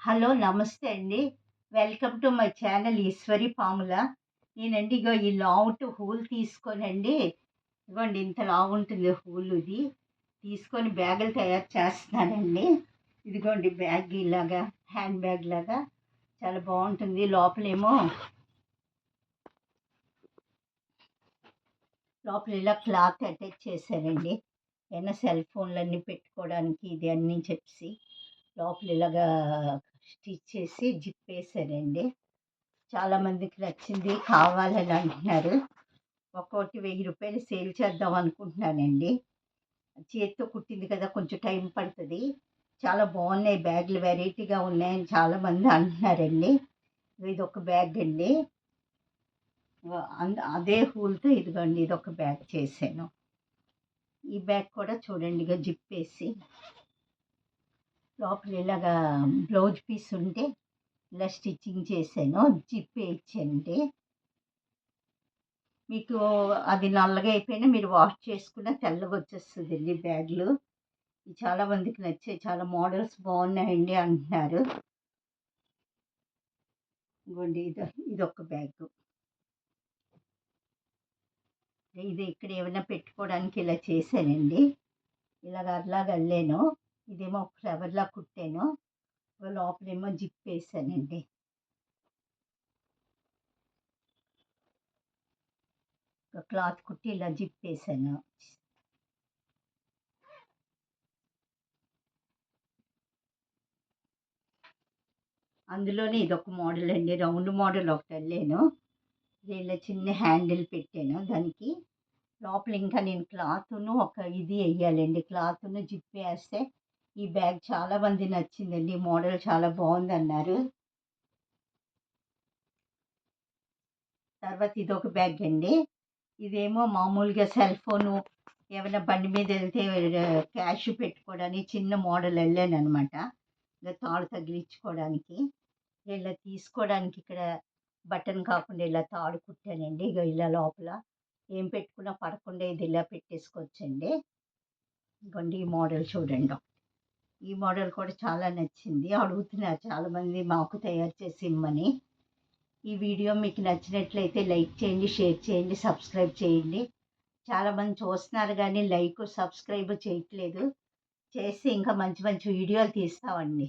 Hello నమస్తే అండి. Welcome to my channel Eshwari Pamula. నేనండి ఇగో ఈ లావుట్ హూల్ తీసుకోనండి ఇగోండి ఇంత లావు ఉంటుంది హూల్ ఇది. తీసుకొని బ్యాగులు తయారు చేస్తున్నానండి. ఇదిగోండి బ్యాగ్ ఇలాగా హ్యాండ్ బ్యాగ్ లాగా. చాలా బాగుంటుంది. లోపలేమో లోపల ఇలా క్లాత్ అటాచ్ చేశారండి. ఏమైనా సెల్ ఫోన్లన్నీ పెట్టుకోవడానికి ఇది అన్నీ చెప్పి లోపల ఇలాగా స్టిచ్ చేసి జిప్ వేసారండి చాలామందికి నచ్చింది కావాలని అంటున్నారు. ఒక్కొక్కటి వెయ్యి రూపాయలు సేల్ చేద్దాం అనుకుంటున్నానండి. చేతితో కుట్టింది కదా కొంచెం టైం పడుతుంది. చాలా బాగున్నాయి బ్యాగులు వెరైటీగా ఉన్నాయని చాలామంది అంటున్నారండి. ఇది ఒక బ్యాగ్ అండి. అంద అదే హూల్తో ఇదిగోండి ఇది ఒక బ్యాగ్ చేశాను. ఈ బ్యాగ్ కూడా చూడండి ఇక జిప్ వేసి లోపల ఇలాగా బ్లౌజ్ పీస్ ఉంటే ఇలా స్టిచ్చింగ్ చేశాను జిప్ వేయించండి. మీకు అది నల్లగా అయిపోయినా మీరు వాష్ చేసుకున్న తెల్లగా వచ్చేస్తుందండి బ్యాగ్లు. చాలా మందికి నచ్చాయి చాలా మోడల్స్ బాగున్నాయండి అంటున్నారు. ఇదిగోండి ఇది ఇదొక ఒక బ్యాగ్. ఇది ఇక్కడ ఏమైనా పెట్టుకోవడానికి ఇలా చేశానండి. ఇలాగ అట్లాగ వెళ్ళాను ఇదేమో ఫ్లవర్లా కుట్టాను. లోపలేమో జిప్ వేసానండి క్లాత్ కుట్టి ఇలా జిప్ వేసాను అందులోనే ఇదొక మోడల్ అండి. రౌండ్ మోడల్ ఒకటి వెళ్ళాను ఇలా చిన్న హ్యాండిల్ పెట్టాను దానికి. లోపల ఇంకా నేను క్లాత్ను ఒక ఇది వేయాలండి క్లాత్ను జిప్ వేస్తే ఈ బ్యాగ్ చాలా మంది నచ్చిందండి. మోడల్ చాలా బాగుంది అన్నారు తర్వాత ఇదొక బ్యాగ్ అండి. ఇదేమో మామూలుగా సెల్ ఫోను ఏమైనా బండి మీద వెళ్తే క్యాష్ పెట్టుకోవడానికి చిన్న మోడల్ వెళ్ళాను అనమాట ఇలా తాడు తగిలించుకోవడానికి. ఇలా తీసుకోవడానికి ఇక్కడ బటన్ కాకుండా ఇలా తాడు కుట్టానండి. ఇక ఇలా లోపల ఏం పెట్టుకున్నా పడకుండా ఇది ఇలా పెట్టేసుకోవచ్చండి. ఇంకోండి ఈ మోడల్ చూడండి. ఈ మోడల్ కూడా చాలా నచ్చింది. అడుగుతున్నారు చాలామంది మాకు తయారు చేసి ఇమ్మని ఈ వీడియో మీకు నచ్చినట్లయితే లైక్ చేయండి షేర్ చేయండి సబ్స్క్రైబ్ చేయండి. చాలామంది చూస్తున్నారు కానీ లైక్ సబ్స్క్రైబ్ చేయట్లేదు. చేసి ఇంకా మంచి మంచి వీడియోలు తీస్తామండి.